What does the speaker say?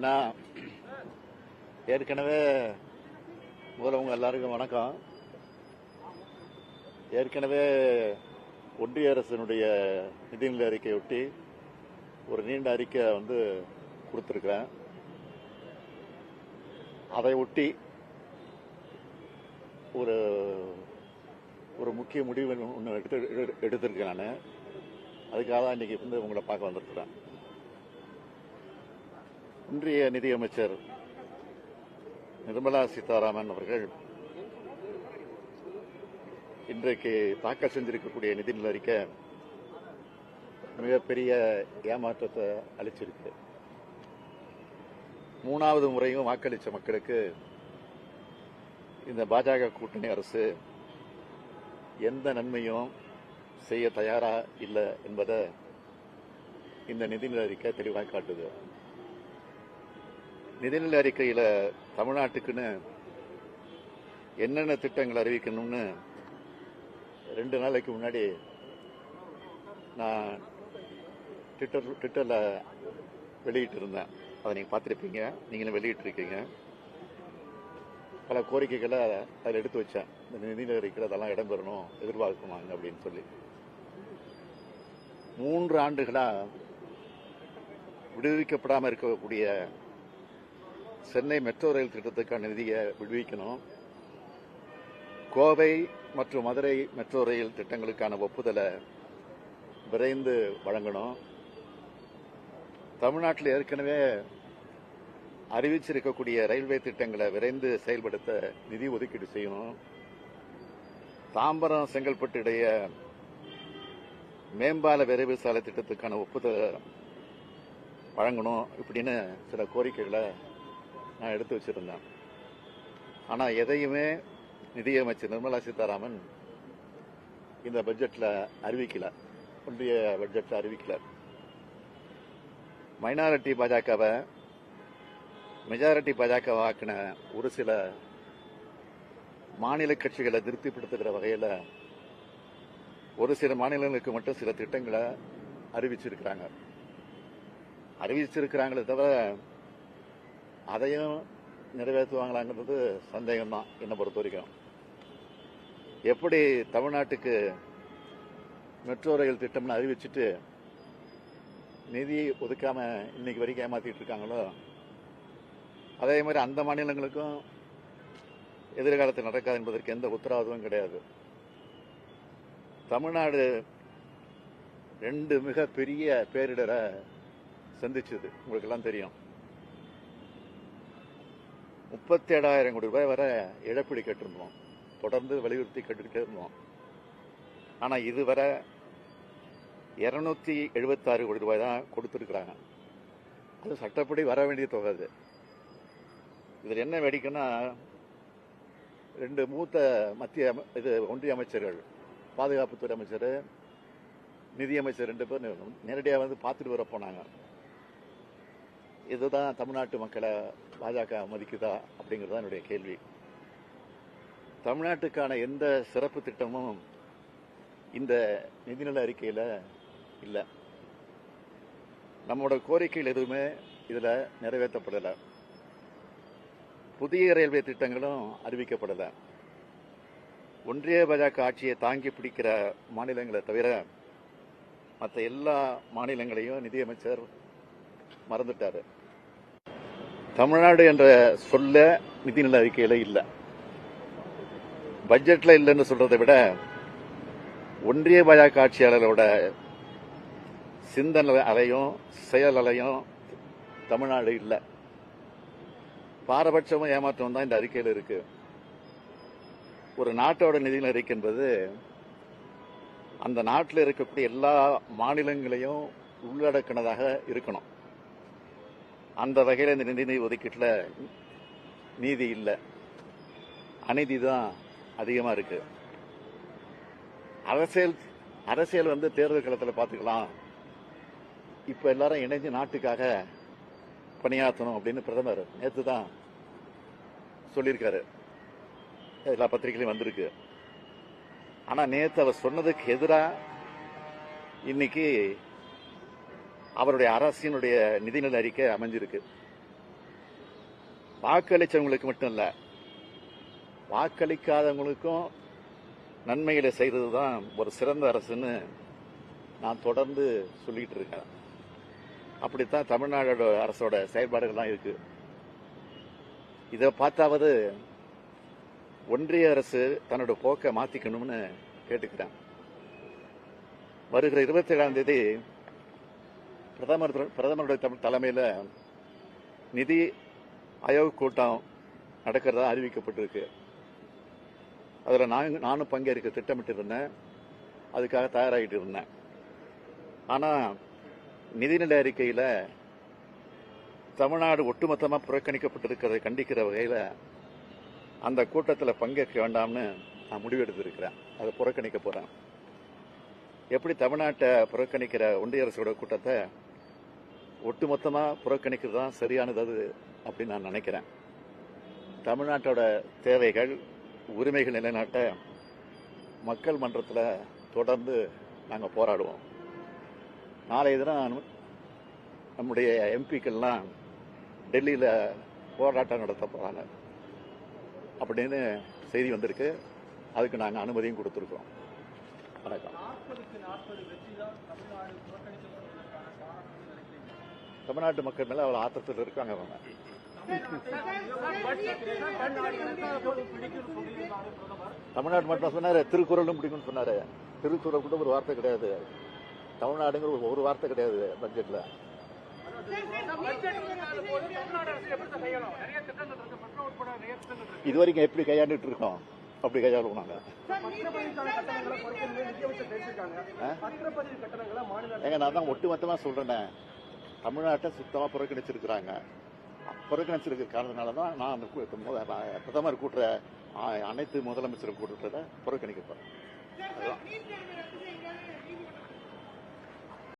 நான் ஏற்கனவே முதல்ல உங்க எல்லாருக்கும் வணக்கம். ஏற்கனவே ஒன்றிய அரசினுடைய நிதிநிலை அறிக்கையை ஒட்டி ஒரு நீண்ட அறிக்கை வந்து கொடுத்துருக்கிறேன். அதை ஒட்டி ஒரு ஒரு முக்கிய முடிவு ஒன்று எடுத்து எடு- எடுத்திருக்கேன் நான். அதுக்காக தான் இன்னைக்கு வந்து உங்களை பார்க்க வந்திருக்கிறேன். இன்றைய நிதியமைச்சர் நிர்மலா சீதாராமன் அவர்கள் இன்றைக்கு தாக்கல் செஞ்சிருக்கக்கூடிய நிதிநிலை அறிக்கை மிகப்பெரிய ஏமாற்றத்தை அளிச்சிருக்கு. மூணாவது முறையும் வாக்களித்த மக்களுக்கு இந்த பாஜக கூட்டணி அரசு எந்த நன்மையும் செய்ய தயாரா இல்லை என்பதை இந்த நிதிநிலை அறிக்கை தெளிவாக காட்டுது. நிதிநிலை அறிக்கையில் தமிழ்நாட்டுக்குன்னு என்னென்ன திட்டங்கள் அறிவிக்கணும்னு ரெண்டு நாளைக்கு முன்னாடி நான் ட்விட்டர் ட்விட்டரில் வெளியிட்டு இருந்தேன் அதை நீங்கள் பார்த்துருப்பீங்க. நீங்களும் வெளியிட்டிருக்கீங்க. பல கோரிக்கைகளை அதில் எடுத்து வச்சேன். இந்த நிதிநிலை அறிக்கையில் அதெல்லாம் இடம்பெறணும் எதிர்பார்க்குமாங்க அப்படின்னு சொல்லி. மூன்று ஆண்டுகளாக விடுவிக்கப்படாமல் இருக்கக்கூடிய சென்னை மெட்ரோ ரயில் திட்டத்துக்கான நிதியை விடுவிக்கணும். கோவை மற்றும் மதுரை மெட்ரோ ரயில் திட்டங்களுக்கான ஒப்புதலை விரைந்து வழங்கணும். தமிழ்நாட்டில் ஏற்கனவே அறிவிச்சிருக்கக்கூடிய ரயில்வே திட்டங்களை விரைந்து செயல்படுத்த நிதி ஒதுக்கீடு செய்யணும். தாம்பரம் செங்கல்பட்டு இடையே மேம்பால விரைவு சாலை திட்டத்துக்கான ஒப்புதல் வழங்கணும் இப்படின்னு சில கோரிக்கைகளை நான் எடுத்து வச்சிருந்தேன். ஆனால் எதையுமே நிதியமைச்சர் நிர்மலா சீதாராமன் இந்த பட்ஜெட்டில் அறிவிக்கல. ஒன்றிய பட்ஜெட்டில் அறிவிக்கல. மைனாரிட்டி பாஜகவை மெஜாரிட்டி பாஜக ஆக்கின ஒரு சில மாநில கட்சிகளை திருப்திப்படுத்துகிற வகையில் ஒரு சில மாநிலங்களுக்கு மட்டும் சில திட்டங்களை அறிவிச்சிருக்கிறாங்க. அறிவிச்சிருக்கிறாங்களே தவிர அதையும் நிறைவேற்றுவாங்களாங்கிறது சந்தேகம்தான் என்னை பொறுத்த வரைக்கும் எப்படி தமிழ்நாட்டுக்கு மெட்ரோ ரயில் திட்டம்னு அறிவிச்சிட்டு நிதி ஒதுக்காம இன்னைக்கு வரைக்கும் ஏமாத்திட்டு இருக்காங்களோ அதே மாதிரி அந்த மாநிலங்களுக்கும் எதிர்காலத்தில் நடக்காது என்பதற்கு எந்த உத்தரவாதமும் கிடையாது. தமிழ்நாடு ரெண்டு மிக பெரிய பேரிடரை சந்திச்சது. உங்களுக்கு எல்லாம் தெரியும். முப்பத்தி ஏழாயிரம் கோடி ரூபாய் வர இழப்பீடு கேட்டிருந்தோம். தொடர்ந்து வலியுறுத்தி கேட்டுக்கிட்டே இருந்தோம். ஆனால் இதுவரை இரநூத்தி எழுபத்தாறு கோடி ரூபாய் தான் கொடுத்துருக்குறாங்க. அது சட்டப்படி வர வேண்டிய தொகை அது. இதில் என்ன வேடிக்கைன்னா ரெண்டு மூத்த மத்திய இது ஒன்றிய அமைச்சர்கள் பாதுகாப்புத்துறை அமைச்சர் நிதியமைச்சர் ரெண்டு பேர் நேரடியாக வந்து பார்த்துட்டு வர போனாங்க. இதுதான் தமிழ்நாட்டு மக்களை பாஜக மதிக்குதா அப்படிங்கிறது தான் என்னுடைய கேள்வி. தமிழ்நாட்டுக்கான எந்த சிறப்பு திட்டமும் இந்த நிதிநிலை அறிக்கையில் இல்லை. நம்மளோட கோரிக்கைகள் எதுவுமே இதில் நிறைவேற்றப்படலை. புதிய ரயில்வே திட்டங்களும் அறிவிக்கப்படலை. ஒன்றிய பாஜக ஆட்சியை தாங்கி பிடிக்கிற மாநிலங்களை தவிர மற்ற எல்லா மாநிலங்களையும் நிதியமைச்சர் மறந்துட்டாரு. தமிழ்நாடு என்ற சொல்ல நிதிநிலை அறிக்கையில் இல்லை. பட்ஜெட்ல இல்லைன்னு சொல்றதை விட ஒன்றிய பாஜக ஆட்சியாளரோட சிந்தனை அலையும் செயல் அலையும் தமிழ்நாடு இல்லை. பாரபட்சமும் ஏமாற்றம் தான் இந்த அறிக்கையில் இருக்கு. ஒரு நாட்டோட நிதிநிலை அறிக்கை என்பது அந்த நாட்டில் இருக்கக்கூடிய எல்லா மாநிலங்களையும் உள்ளடக்கினதாக இருக்கணும். அந்த வகையில் இந்த நிதி ஒதுக்கீட்டில் நீதி இல்லை. அநீதி தான் அதிகமாக இருக்கு. அரசியல் அரசியல் வந்து தேர்தல் களத்தில் பார்த்துக்கலாம் இப்போ எல்லாரும் இணைஞ்சு நாட்டுக்காக பணியாற்றணும் அப்படின்னு பிரதமர் நேற்று தான் சொல்லியிருக்காரு. எல்லா பத்திரிகையிலையும் வந்திருக்கு. ஆனால் நேற்று அவர் சொன்னதுக்கு எதிராக இன்னைக்கு அவருடைய அரசினுடைய நிதிநிலை அறிக்கை அமைஞ்சிருக்கு. வாக்களிச்சவங்களுக்கு மட்டும் இல்ல வாக்களிக்காதவங்களுக்கும் நன்மைகளை செய்தது தான் ஒரு சிறந்த அரசுன்னு நான் தொடர்ந்து சொல்லிட்டு இருக்கேன். அப்படித்தான் தமிழ்நாடோட அரசோட செயல்பாடுகள்லாம் இருக்கு. இதை பார்த்தாவது ஒன்றிய அரசு தன்னோட போக்கை மாத்திக்கணும்னு கேட்டுக்கிறேன். வருகிற இருபத்தி ஏழாம் தேதி பிரதமர் பிரதமருடைய தலைமையில் நிதி ஆயோக் கூட்டம் நடக்கிறதா அறிவிக்கப்பட்டிருக்கு. அதில் நான் நானும் பங்கேற்க திட்டமிட்டு இருந்தேன் அதுக்காக தயாராகிட்டு இருந்தேன். ஆனால் நிதிநிலை அறிக்கையில் தமிழ்நாடு ஒட்டுமொத்தமாக புறக்கணிக்கப்பட்டிருக்கிறதை கண்டிக்கிற வகையில் அந்த கூட்டத்தில் பங்கேற்க வேண்டாம்னு நான் முடிவெடுத்திருக்கிறேன். அதை புறக்கணிக்க போகிறேன் எப்படி தமிழ்நாட்டை புறக்கணிக்கிற ஒன்றிய அரசோட கூட்டத்தை ஒட்டுமொத்தமாக புறக்கணிக்கிறது தான் சரியானது அது அப்படின்னு நான் நினைக்கிறேன். தமிழ்நாட்டோட தேவைகள் உரிமைகள் நிலைநாட்ட மக்கள் மன்றத்தில் தொடர்ந்து நாங்கள் போராடுவோம். நாளைய தினம் நம்முடைய எம்பிக்கள்லாம் டெல்லியில் போராட்டம் நடத்த போகிறாங்க அப்படின்னு செய்தி வந்திருக்கு. அதுக்கு நாங்கள் அனுமதியும் கொடுத்துருக்கோம் வணக்கம். தமிழ்நாட்டு மக்கள் மேலே அவ்வளோ ஆத்திரத்தில் இருக்காங்க அவங்க. தமிழ்நாடு மட்டும் சொன்னாரு திருக்குறளும் பிடிக்கும்னு சொன்னாரு. திருக்குறள் கூட ஒரு வார்த்தை கிடையாது. தமிழ்நாடுங்கிற ஒரு- வார்த்தை கிடையாது பட்ஜெட்ல இது வரைக்கும் எப்படி கையாண்டுட்டு இருக்கோம்? அப்படி கையாளுவோம் நாங்க ஏங்க நான் தான் ஒட்டுமொத்தமா சொல்றேனே. தமிழ்நாட்டை சுத்தமா புறக்கணிச்சிருக்கிறாங்க. புறக்கணிச்சிருக்க காரணத்தினால தான் நான் அந்த பிரதமர் கூட்டுற அனைத்து முதலமைச்சர் கூட்டத்தை புறக்கணிக்க போறேன். அதுதான்.